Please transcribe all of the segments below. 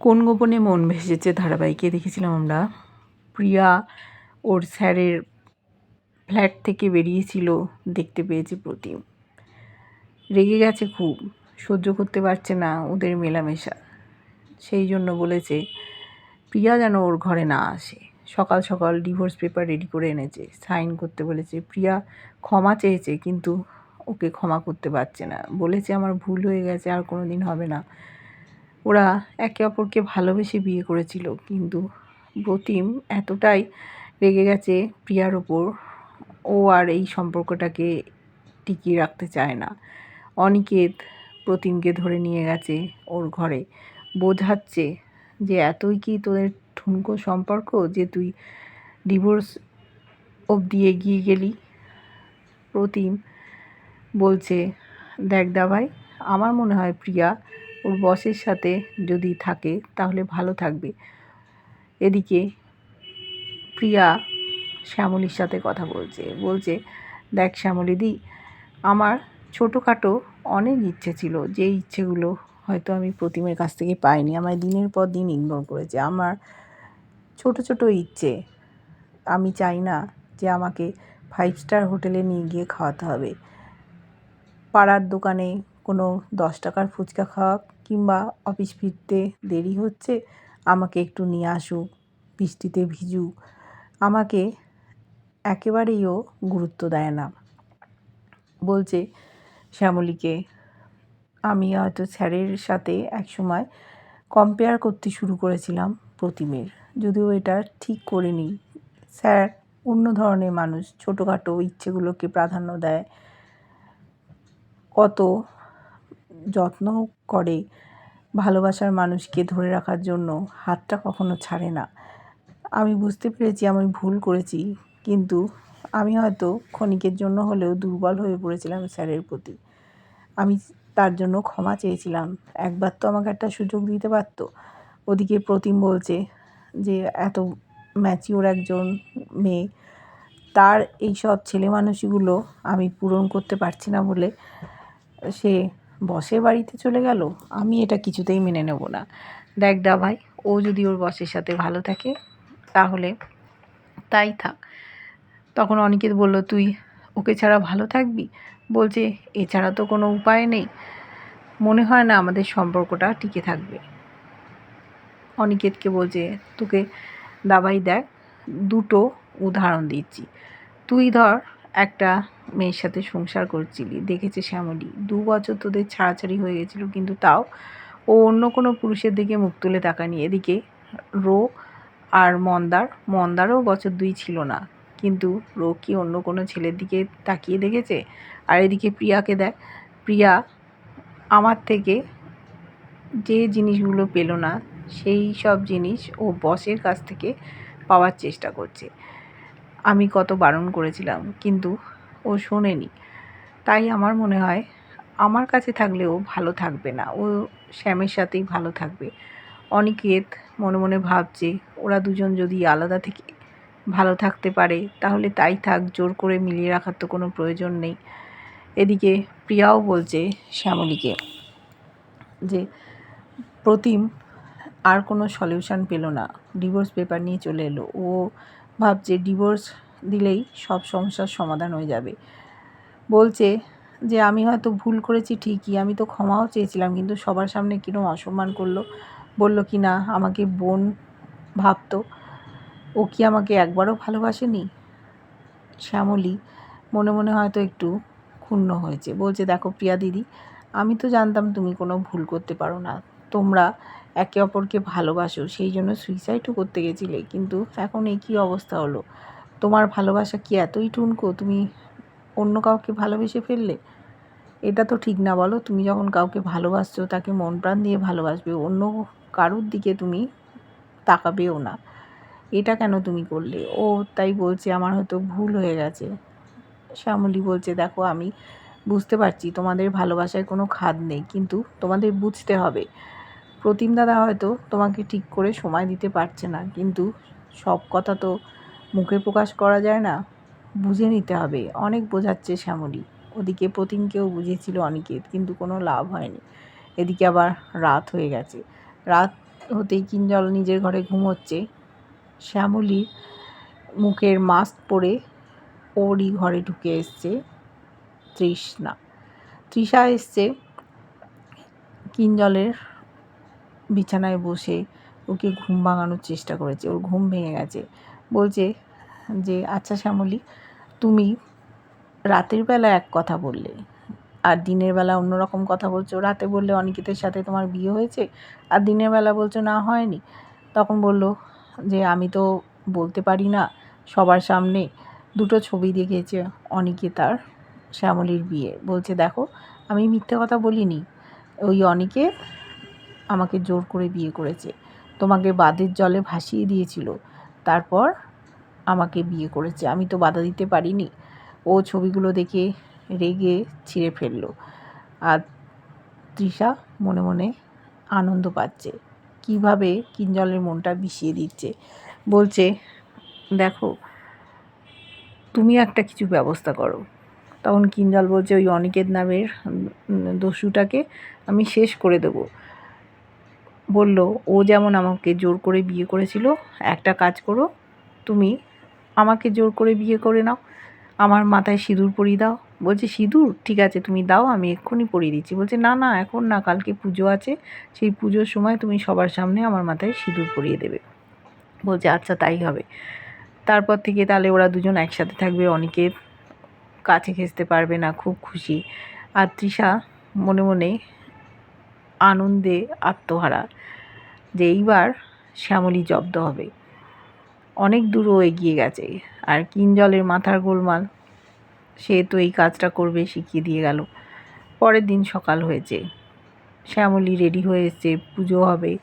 কোন গোপনে মন ভেসেছে ধারাবাহিকে দেখেছিলাম আমরা? প্রিয়া ওর স্যারের ফ্ল্যাট থেকে বেরিয়েছিল, দেখতে পেয়েছে প্রতিম। রেগে গেছে খুব, সহ্য করতে পারছে না ওদের মেলামেশা। সেই জন্য বলেছে, প্রিয়া যেন ওর ঘরে না আসে। সকাল সকাল ডিভোর্স পেপার রেডি করে এনেছে। সাইন করতে বলেছে, প্রিয়া ক্ষমা চেয়েছে, কিন্তু ওকে ক্ষমা করতে পারছে না। বলেছে, আমার ভুল হয়ে গেছে, আর কোনো দিন হবে না। ওরা একে অপরকে ভালোবেসে বিয়ে করেছিল, কিন্তু প্রতিম এতটাই রেগে গেছে প্রিয়ার ওপর। ও আর এই সম্পর্কটাকে টিকিয়ে রাখতে চায় না। অনিকেত প্রতিমকে ধরে নিয়ে গেছে ওর ঘরে। বোঝাচ্ছে যে, এতই কি তোদের ঠুনকো সম্পর্ক যে তুই ডিভোর্স অবধি এগিয়ে গেলি? প্রতিম বলছে, দেখ দাভাই, আমার মনে হয় প্রিয়া ওর বসের সাথে যদি থাকে, তাহলে ভালো থাকবে। এদিকে প্রিয়া শ্যামলির সাথে কথা বলছে। বলছে, দেখ শ্যামলীদি আমার ছোটোখাটো অনেক ইচ্ছে ছিল, যে ইচ্ছেগুলো হয়তো আমি প্রতিমের কাছ থেকে পাইনি। আমায় দিনের পর দিন ইগনোর করেছে। আমার ছোট ছোট ইচ্ছে। আমি চাই না যে আমাকে ফাইভ স্টার হোটেলে নিয়ে গিয়ে খাওয়াতে হবে। পাড়ার দোকানে কোনো দশ টাকার ফুচকা খাওয়া কিংবা অফিস ফিরতে দেরি হচ্ছে, আমাকে একটু নিয়ে আসুক, বৃষ্টিতে ভিজুক। আমাকে একেবারেই ও গুরুত্ব দেয় না। বলছে, শ্যামলীকে, আমি হয়তো স্যারের সাথে একসময় কম্পেয়ার করতে শুরু করেছিলাম প্রতিমের। যদিও এটা ঠিক করিনি। স্যার অন্য ধরনের মানুষ। ছোটোখাটো ইচ্ছেগুলোকে প্রাধান্য দেয়। কত যত্ন করে ভালোবাসার মানুষকে ধরে রাখার জন্য হাতটা কখনো ছাড়ে না। আমি বুঝতে পেরেছি আমি ভুল করেছি, কিন্তু আমি হয়তো ক্ষণিকের জন্য হলেও দুর্বল হয়ে পড়েছিলাম স্যারের প্রতি। আমি তার জন্য ক্ষমা চেয়েছিলাম। একবার তো আমাকে একটা সুযোগ দিতে পারতো। ওদিকে প্রতিম বলছে যে, এত ম্যাচিওর একজন মেয়ে, তার এই সব ছেলে মানুষগুলো আমি পূরণ করতে পারছি না বলে সে বসের বাড়িতে চলে গেল, আমি এটা কিছুতেই মেনে নেব না। দেখ দা ভাই ও যদি ওর বসের সাথে ভালো থাকে, তাহলে তাই থাক। তখন অনিকেত বলল, তুই ওকে ছাড়া ভালো থাকবি? বলছে এছাড়া তো কোনো উপায় নেই। মনে হয় না আমাদের সম্পর্কটা টিকে থাকবে। অনিকেতকে বলছে, তোকে দাবাই দেখ, দুটো উদাহরণ দিচ্ছি। তুই ধর একটা মেয়ের সাথে সংসার করছিলি। দেখেছে শ্যামলী। দু বছর তোদের ছাড়াছাড়ি হয়ে গেছিল, কিন্তু তাও ও অন্য কোনো পুরুষের দিকে মুখ তুলে তাকানি এদিকে রো আর মন্দার, মন্দারও বছর দুই ছিল না, কিন্তু রো কি অন্য কোনো ছেলের দিকে তাকিয়ে দেখেছে? আর এদিকে প্রিয়াকে দেখ, প্রিয়া আমার থেকে যে জিনিসগুলো পেল না, সেই সব জিনিস ও বসের কাছ থেকে পাওয়ার চেষ্টা করছে। আমি কত বারণ করেছিলাম, কিন্তু ও শোনেনি। তাই আমার মনে হয় আমার কাছে থাকলেও ভালো থাকবে না। ও শ্যামের সাথেই ভালো থাকবে। অনিকেত মনে মনে ভাবছে, ওরা দুজন যদি আলাদা থেকে ভালো থাকতে পারে, তাহলে তাই থাক, জোর করে মিলিয়ে রাখার তো কোনো প্রয়োজন নেই। এদিকে প্রিয়াও বলছে শ্যামলীকে যে, প্রতিম, আর কোনো সলিউশন পেল না। ডিভোর্স পেপার নিয়ে চলে এলো। ও ভাবছে ডিভোর্স দিলেই সব সমস্যার সমাধান হয়ে যাবে। বলছে যে, আমি হয়তো ভুল করেছি ঠিকই, আমি তো ক্ষমাও চেয়েছিলাম, কিন্তু সবার সামনে কিরম অসম্মান করল? বলল, কি না, আমাকে বোন ভাবতো, ও কি আমাকে একবারও ভালোবাসেনি? শ্যামলী মনে মনে হয়তো একটু ক্ষুণ্ণ হয়েছে। বলছে, দেখো প্রিয়া দিদি, আমি তো জানতাম তুমি কোনো ভুল করতে পারো না। তোমরা একে অপরকে ভালোবাসো, সেই জন্য সুইসাইডও করতে গেছিলে। কিন্তু এখন এই কী অবস্থা হলো? তোমার ভালোবাসা কি এতই টুনকো? তুমি অন্য কাউকে ভালোবেসে ফেললে? এটা তো ঠিক না বলো। তুমি যখন কাউকে ভালোবাসছো, তাকে মন প্রাণ দিয়ে ভালোবাসবে, অন্য কারুর দিকে তুমি তাকাবেও না। এটা কেন তুমি করলে? ও তাই বলছে, আমার হয়তো ভুল হয়ে গেছে। শ্যামলী বলছে, দেখো, আমি বুঝতে পারছি তোমাদের ভালোবাসায় কোনো খাদ নেই, কিন্তু তোমাদের বুঝতে হবে। প্রতিম দাদা হয়তো তোমাকে ঠিক করে সময় দিতে পারছে না, কিন্তু সব কথা তো মুখে প্রকাশ করা যায় না, বুঝে নিতে হবে। অনেক বোঝাচ্ছে শ্যামলী। ওদিকে প্রতিমকেও বুঝিয়েছিল অনিকেত, কিন্তু কোনো লাভ হয়নি। এদিকে আবার রাত হয়ে গেছে। রাত হতেই কিঞ্জল নিজের ঘরে ঘুমোচ্ছে। শ্যামলী মুখের মাস্ক পরে ওরই ঘরে ঢুকে এসছে তৃষ্ণা। তৃষা এসছে কিঞ্জলের বিছানায় বসে ওকে ঘুম ভাঙানোর চেষ্টা করেছে। ওর ঘুম ভেঙে গেছে। বলছে যে আচ্ছা শ্যামলী, তুমি রাতের বেলা এক কথা বললে আর দিনের বেলা অন্যরকম কথা বলছো। রাতে বললে অনিকেতের সাথে তোমার বিয়ে হয়েছে আর দিনের বেলা বলছো না, হয়নি। তখন বলল যে, আমি তো বলতে পারি না, সবার সামনে দুটো ছবি দেখেছে দেখিয়েছে অনিকেতার শ্যামলীর বিয়ে। বলছে, দেখো, আমি মিথ্যে কথা বলিনি। ওই অনিকেত আমাকে জোর করে বিয়ে করেছে। তোমাকে বাদের জলে ভাসিয়ে দিয়েছিল। তারপর আমাকে বিয়ে করেছে। আমি তো বাধা দিতে পারিনি। ও ছবিগুলো দেখে রেগে ছিঁড়ে ফেলল। আর তৃষা মনে মনে আনন্দ পাচ্ছে। কীভাবে কিঞ্জলের মনটা বিষিয়ে দিচ্ছে। বলছে, দেখো, তুমি একটা কিছু ব্যবস্থা করো। তখন কিঞ্জল বলছে, ওই অনিকেত নামের দস্যুটাকে আমি শেষ করে দেবো। বলল, ও যেমন আমাকে জোর করে বিয়ে করেছিল, একটা কাজ করো। তুমি আমাকে জোর করে বিয়ে করে নাও। আমার মাথায় সিঁদুর পরিয়ে দাও। বলছে, সিঁদুর? ঠিক আছে, তুমি দাও, আমি এক্ষুনি পরিয়ে দিচ্ছি। বলছে, না না, এখন না, কালকে পুজো আছে। সেই পুজোর সময় তুমি সবার সামনে আমার মাথায় সিঁদুর পরিয়ে দেবে। বলছে আচ্ছা তাই হবে। তারপর থেকে তাহলে ওরা দুজন একসাথে থাকবে, অনেকে কাছে ঘেঁচতে পারবে না, খুব খুশি। আর তৃষা মনে মনে আনন্দে আত্মহারা, যে এইবার শ্যামলী জব্দ হবে। অনেক দূরও এগিয়ে গেছে, আর কিঞ্জলের মাথার গোলমাল? সে তো এই কাজটা করবে, শিখিয়ে দিয়ে গেল। পরের দিন সকাল হয়েছে। শ্যামলী রেডি হয়ে এসছে, পুজো হবে।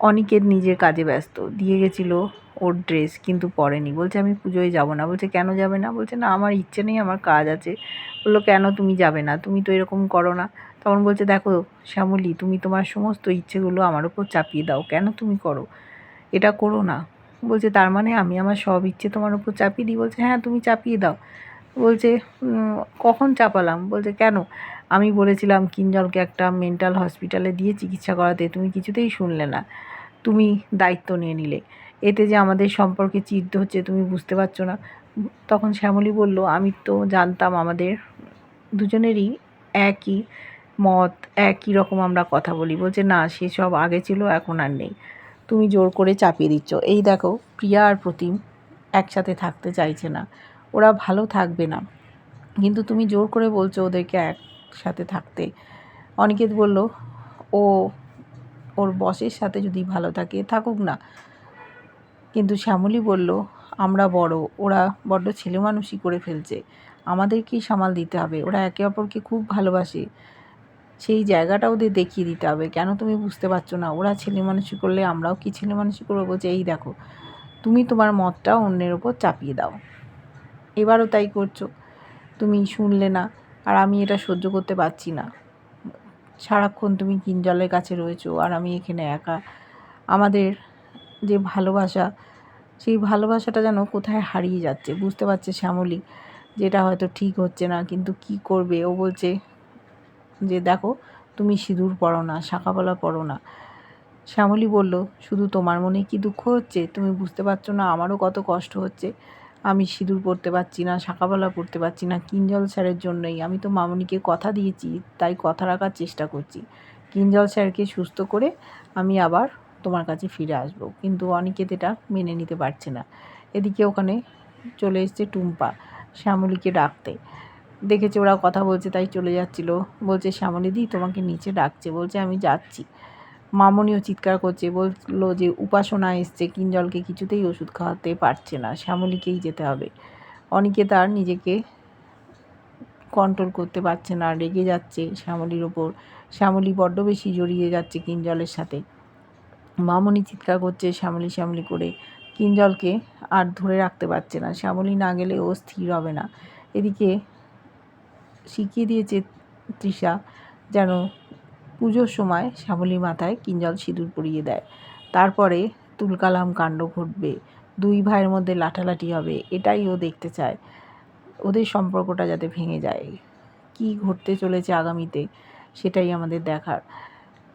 অনিকেত নিজের কাজে ব্যস্ত। দিয়ে গেছিল ওর ড্রেস কিন্তু পরেনি। বলছে, আমি পুজোয় যাব না। বলছে, কেন যাবে না? বলছে, না, আমার ইচ্ছে নেই, আমার কাজ আছে। বলল, কেন তুমি যাবে না? তুমি তো এরকম করো না। তখন বলছে, দেখো শ্যামলী, তুমি তোমার সমস্ত ইচ্ছেগুলো আমার উপর চাপিয়ে দাও। কেন তুমি করো? এটা করো না। বলছে, তার মানে আমি আমার সব ইচ্ছে তোমার উপর চাপিয়ে দিই? বলছে হ্যাঁ তুমি চাপিয়ে দাও। বলছে কখন চাপালাম? বলছে, কেন? আমি বলেছিলাম, কিঞ্জলকে একটা মেন্টাল হসপিটালে দিয়ে চিকিৎসা করাতে, তুমি কিছুতেই শুনলে না। তুমি দায়িত্ব নিয়ে নিলে। এতে যে আমাদের সম্পর্কে চিত্ত হচ্ছে তুমি বুঝতে পারছ না। তখন শ্যামলী বলল, আমি তো জানতাম আমাদের দুজনেরই একই মত, একই রকম আমরা কথা বলি। বলছে, না সেসব আগে ছিল, এখন আর নেই। তুমি জোর করে চাপিয়ে দিচ্ছ। এই দেখো, প্রিয়া আর প্রতিম একসাথে থাকতে চাইছে না। ওরা ভালো থাকবে না। কিন্তু তুমি জোর করে বলছো ওদেরকে একসাথে থাকতে। অনিকেত বলল, ও, ওর বসের সাথে যদি ভালো থাকে, থাকুক না। কিন্তু শ্যামলী বলল, আমরা বড়, ওরা বড্ড ছেলে মানুষই করে ফেলছে। আমাদেরকেই সামাল দিতে হবে, ওরা একে অপরকে খুব ভালোবাসে। সেই জায়গাটা ওদের দেখিয়ে দিতে হবে। কেন তুমি বুঝতে পারছ না? ওরা ছেলে মানুষই করলে আমরাও কি ছেলে মানুষই করব? বলছে, এই দেখো, তুমি তোমার মতটা অন্যের ওপর চাপিয়ে দাও। এবারও তাই করছ। তুমি শুনলে না, আর আমি এটা সহ্য করতে পারছি না। সারাক্ষণ তুমি কিঞ্জলের কাছে রয়েছো, আর আমি এখানে একা। আমাদের যে ভালোবাসা সেই ভালোবাসাটা যেন কোথায় হারিয়ে যাচ্ছে। বুঝতে পারছে শ্যামলী যেটা হয়তো ঠিক হচ্ছে না, কিন্তু কি করবে? ও বলছে যে, দেখো, তুমি সিঁদুর পড়ো না, শাঁখাপলা পড়ো না। শ্যামলী বলল, শুধু তোমার মনে কি দুঃখ হচ্ছে? তুমি বুঝতে পারছ না, আমারও কত কষ্ট হচ্ছে। আমি সিঁদুর পড়তে পারছি না, শাঁখাপলা পড়তে পারছি না, কিঞ্জল স্যারের জন্যই। আমি তো মামনিকে কথা দিয়েছি, তাই কথা রাখার চেষ্টা করছি। কিঞ্জল স্যারকে সুস্থ করে আমি আবার তোমার কাছে ফিরে আসব। কিন্তু অনিকেত এটা মেনে নিতে পারছে না। এদিকে ওখানে চলে এসছে টুম্পা শ্যামলীকে ডাকতে। দেখেছে ওরা কথা বলছে, তাই চলে যাচ্ছিল। বলছে শ্যামলীদি তোমাকে নিচে ডাকছে। বলছে, আমি যাচ্ছি। মামনিও চিৎকার করছে, বলল যে, উপাসনা এসছে, কিঞ্জলকে কিছুতেই ওষুধ খাওয়াতে পারছে না, শ্যামলীকেই যেতে হবে। অনেকে তার নিজেকে কন্ট্রোল করতে পারছে না, রেগে যাচ্ছে শ্যামলির ওপর। শ্যামলী বড্ড বেশি জড়িয়ে যাচ্ছে কিঞ্জলের সাথে। মামনি চিৎকার করছে শ্যামলি শ্যামলি করে। কিঞ্জলকে আর ধরে রাখতে পারছে না। শ্যামলি না গেলে ও স্থির হবে না। এদিকে শিখিয়ে দিয়েছে তৃষা যেন পুজোর সময় শ্যামলী মাথায় কিঞ্জল সিঁদুর পরিয়ে দেয়। তারপরে তুলকালাম কাণ্ড ঘটবে। দুই ভাইয়ের মধ্যে লাঠালাঠি হবে, এটাই ও দেখতে চায়। ওদের সম্পর্কটা যাতে ভেঙে যায়। কি ঘটতে চলেছে আগামীতে, সেটাই আমাদের দেখার।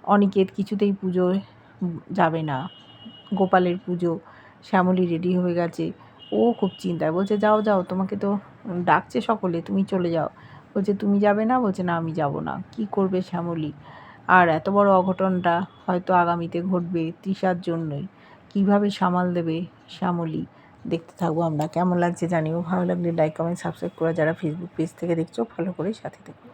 অনিকেত কিছুতেই পুজোয় যাবে না। গোপালের পুজো, শ্যামলী রেডি হয়ে গেছে। ও খুব চিন্তায়, বলছে, যাও যাও, তোমাকে তো ডাকছে সকলে, তুমি চলে যাও। বলছে, তুমি যাবে না? বলছে, না, আমি যাব না। কি করবে শ্যামলী? আর এত বড় অঘটনটা হয়তো আগামীতে ঘটবে তৃষার জন্যই। কীভাবে সামাল দেবে শ্যামলী? দেখতে থাকব আমরা। কেমন লাগছে জানিও? ভালো লাগলে লাইক কমেন্ট সাবস্ক্রাইব করে যারা ফেসবুক পেজ থেকে দেখছ ফলো করে সাথে থেকো।